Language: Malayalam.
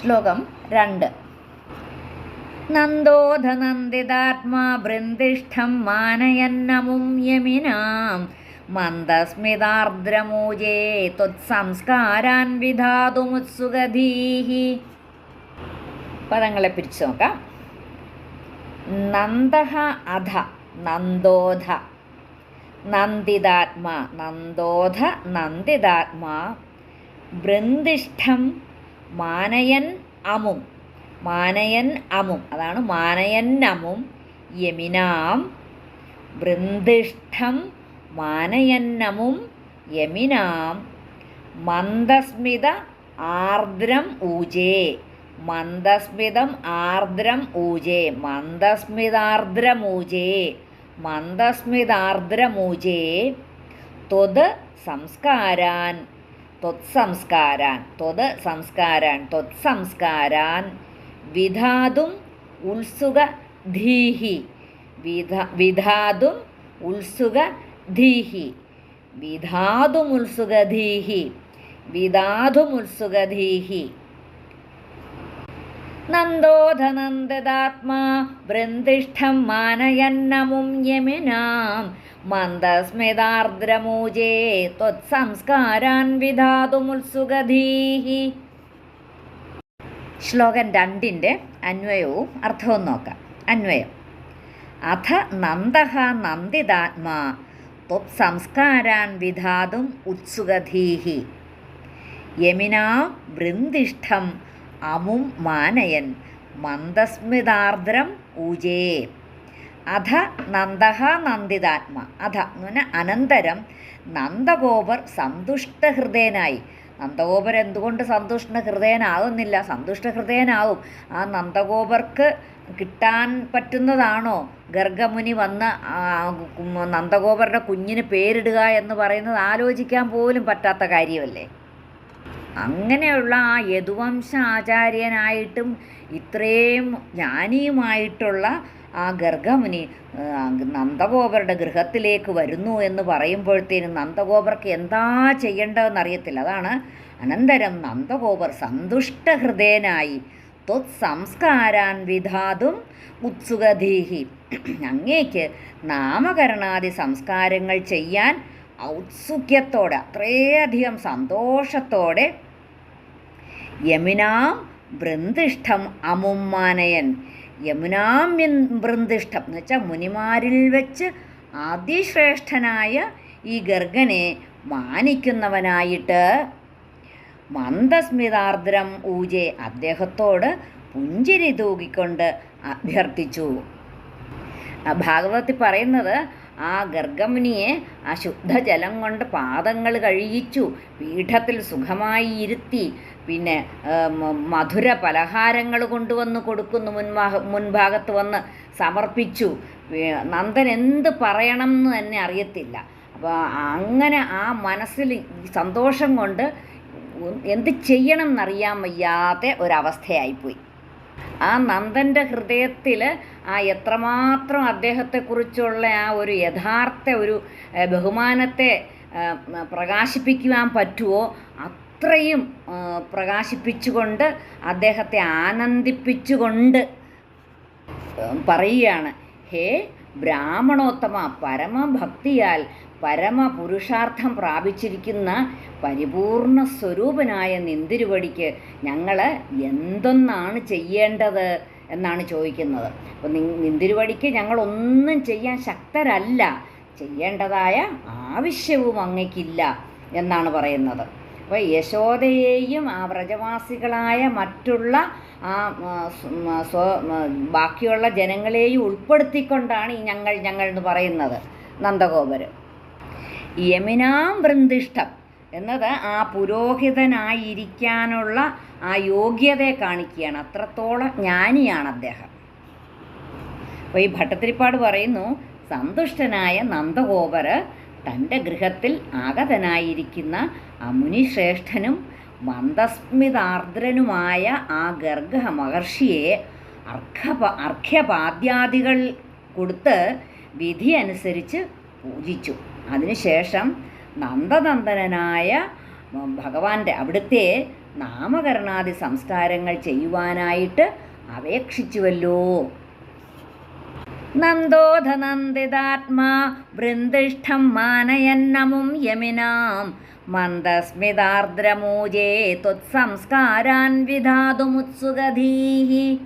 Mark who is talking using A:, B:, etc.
A: ശ്ലോകം രണ്ട്. നന്ദോധനന്ദിതാത്മാ ബൃന്ദിഷ്ഠം മാനയന്നമും യമിനാം. മന്ദസ്മിതാർദ്രമൂജേ ത്വത്സംസ്കാരാൻ വിധാതുമുത്സുകധീഹി പദങ്ങളെ പിരിച്ചു നോക്കാം നന്ദ അധ നന്ദോധ. നന്ദിതാത്മാ നന്ദോധ നന്ദിതാത്മാ. ബൃന്ദിഷ്ഠം മാനയൻ അമും. മാനയൻ അമും. അതാണ് മാനയൻ അമും. യമിനാം ബൃന്ദിഷ്ഠം മാനയന്നമും യമിനാം മന്ദസ്മിത ആർദ്രം ഊജേ. മന്ദസ്മിതം ആർദ്രം ഊജേ. മന്ദസ്മിതാർദ്രമൂജേ മന്ദസ്മിതാർദ്രമൂജേ ത്വത് സംസ്കാരാൻ ത്വത്സംസ്കാരാൻ ത്വത് സംസ്കാരാൻ ത്വത്സംസ്കാരാൻ വിധാതും ഉത്സുക ധീഹി. വിധ വിധാതും ഉത്സുക ധീഹി. വിധാതുമുത്സുകധീഹി വിധാതുമുത്സുകധീഹി നന്ദോധനന്ദതാത്മാ വൃന്ദിഷ്ഠം മാനയന്നമും യമിനാം മന്ദസ്മിതാർദ്രമൂജേ ത്വത്സംസ്കാരാൻ വിധാതുമുത്സുകധീഹി ശ്ലോകം രണ്ടിന്റെ അന്വയവും അർത്ഥവും നോക്കാം. അന്വയം. അഥ നന്ദ നന്ദിതാത്മാ ത്വത്സംസ്കാരാൻ വിധാതും ഉത്സുഗധീഹി. യമിനാ വൃന്ദിഷ്ഠം അമും മാനയൻ മന്ദസ്മിതാർദ്രം ഊജേ. അധ നന്ദഹ നന്ദിതാത്മ. അധ എന്ന് പറഞ്ഞാൽ അനന്തരം നന്ദഗോപർ സന്തുഷ്ടഹൃദയനായി. നന്ദഗോപർ എന്തുകൊണ്ട് സന്തുഷ്ട ഹൃദയനാകുന്നില്ല സന്തുഷ്ട ഹൃദയനാവും ആ നന്ദഗോപർക്ക് കിട്ടാൻ പറ്റുന്നതാണോ? ഗർഗമുനി വന്ന് നന്ദഗോപറുടെ കുഞ്ഞിന് പേരിടുക എന്ന് പറയുന്നത് ആലോചിക്കാൻ പോലും പറ്റാത്ത കാര്യമല്ലേ? അങ്ങനെയുള്ള ആ യദുവംശ ആചാര്യനായിട്ടും ഇത്രയും ജ്ഞാനിയുമായിട്ടുള്ള ആ ഗർഗമുനി നന്ദഗോപരുടെ ഗൃഹത്തിലേക്ക് വരുന്നു എന്ന് പറയുമ്പോഴത്തേനും നന്ദഗോപർക്ക് എന്താ ചെയ്യേണ്ടതെന്ന് അറിയത്തില്ല അതാണ് അനന്തരം നന്ദഗോപർ സന്തുഷ്ടഹൃദയനായി ത്വത് സംസ്കാരാൻ വിധാതും ഉത്സുകധീഹി. അങ്ങേക്ക് നാമകരണാദി സംസ്കാരങ്ങൾ ചെയ്യാൻ ഔത്സുക്യത്തോടെ അത്രയധികം സന്തോഷത്തോടെ യമുനാം ബൃന്ദിഷ്ടം അമുമ്മാനയൻ യമുനാം ബൃന്ദിഷ്ടം എന്ന് വെച്ചാൽ മുനിമാരിൽ വെച്ച് അതിശ്രേഷ്ഠനായ ഈ ഗർഗനെ മാനിക്കുന്നവനായിട്ട് മന്ദസ്മിതാർദ്രം ഊജെ അദ്ദേഹത്തോട് പുഞ്ചിരി തൂകിക്കൊണ്ട് അഭ്യർത്ഥിച്ചു. ഭാഗവതത്തിൽ പറയുന്നത് ആ ഗർഗമുനിയെ ആ ശുദ്ധജലം കൊണ്ട് പാദങ്ങൾ കഴുകിച്ചു പീഠത്തിൽ സുഖമായി ഇരുത്തി പിന്നെ മധുര പലഹാരങ്ങൾ കൊണ്ടുവന്ന് കൊടുക്കുന്നു മുൻഭാഗ മുൻഭാഗത്ത് വന്ന് സമർപ്പിച്ചു. നന്ദൻ എന്ത് പറയണം എന്ന് തന്നെ അറിയത്തില്ല. അപ്പോൾ അങ്ങനെ ആ മനസ്സിൽ സന്തോഷം കൊണ്ട് എന്ത് ചെയ്യണം എന്നറിയാൻ വയ്യാത്ത ഒരവസ്ഥയായിപ്പോയി. ആ നന്ദന്റെ ഹൃദയത്തിൽ ആ എത്രമാത്രം അദ്ദേഹത്തെക്കുറിച്ചുള്ള ആ ഒരു യഥാർത്ഥ ഒരു ബഹുമാനത്തെ പ്രകാശിപ്പിക്കുവാൻ പറ്റുമോ അത്രയും പ്രകാശിപ്പിച്ചുകൊണ്ട് അദ്ദേഹത്തെ ആനന്ദിപ്പിച്ചുകൊണ്ട് പറയുകയാണ്. ഹേ ബ്രാഹ്മണോത്തമ പരമഭക്തിയാൽ പരമപുരുഷാർത്ഥം പ്രാപിച്ചിരിക്കുന്ന പരിപൂർണ സ്വരൂപനായ നിന്തിരുവടിക്ക് ഞങ്ങൾ എന്തൊന്നാണ് ചെയ്യേണ്ടത് എന്നാണ് ചോദിക്കുന്നത്. അപ്പോൾ നിന്തിരുവടിക്ക് ഞങ്ങളൊന്നും ചെയ്യാൻ ശക്തരല്ല. ചെയ്യേണ്ടതായ ആവശ്യവും അങ്ങയ്ക്കില്ല എന്നാണ് പറയുന്നത്. അപ്പോൾ യശോദയെയും ആ വ്രജവാസികളായ മറ്റുള്ള ആ ബാക്കിയുള്ള ജനങ്ങളെയും ഉൾപ്പെടുത്തിക്കൊണ്ടാണ് ഈ ഞങ്ങൾ ഞങ്ങൾ എന്ന് പറയുന്നത് നന്ദഗോപുരം. യമിനാം വൃന്ദിഷ്ടം എന്നത് ആ പുരോഹിതനായിരിക്കാനുള്ള ആ യോഗ്യതയെ കാണിക്കുകയാണ്. അത്രത്തോളം ജ്ഞാനിയാണ് അദ്ദേഹം. അപ്പോൾ ഈ ഭട്ടത്തിരിപ്പാട് പറയുന്നു സന്തുഷ്ടനായ നന്ദഗോപര് തന്റെ ഗൃഹത്തിൽ ആഗതനായിരിക്കുന്ന അമുനിശ്രേഷ്ഠനും മുനിശ്രേഷ്ഠനും മന്ദസ്മിതാർദ്രനുമായ ആ ഗർഗ മഹർഷിയെ അർഘപ അർഘ്യപാദ്യാദികൾ കൊടുത്ത് വിധി അനുസരിച്ച് പൂജിച്ചു. അതിനുശേഷം നന്ദനന്ദനായ ഭഗവാന്റെ അവിടുത്തെ നാമകരണാദി സംസ്കാരങ്ങൾ ചെയ്യുവാനായിട്ട് അപേക്ഷിച്ചുവല്ലോ. നന്ദോധനന്ദിതാത്മാ വൃന്ദിഷ്ടം മാനയന്നമും യമിനാം. മന്ദസ്മിതാർദ്രമൂജേ ത്വത്സംസ്കാരാൻ വിധാതുമുത്സുകധീः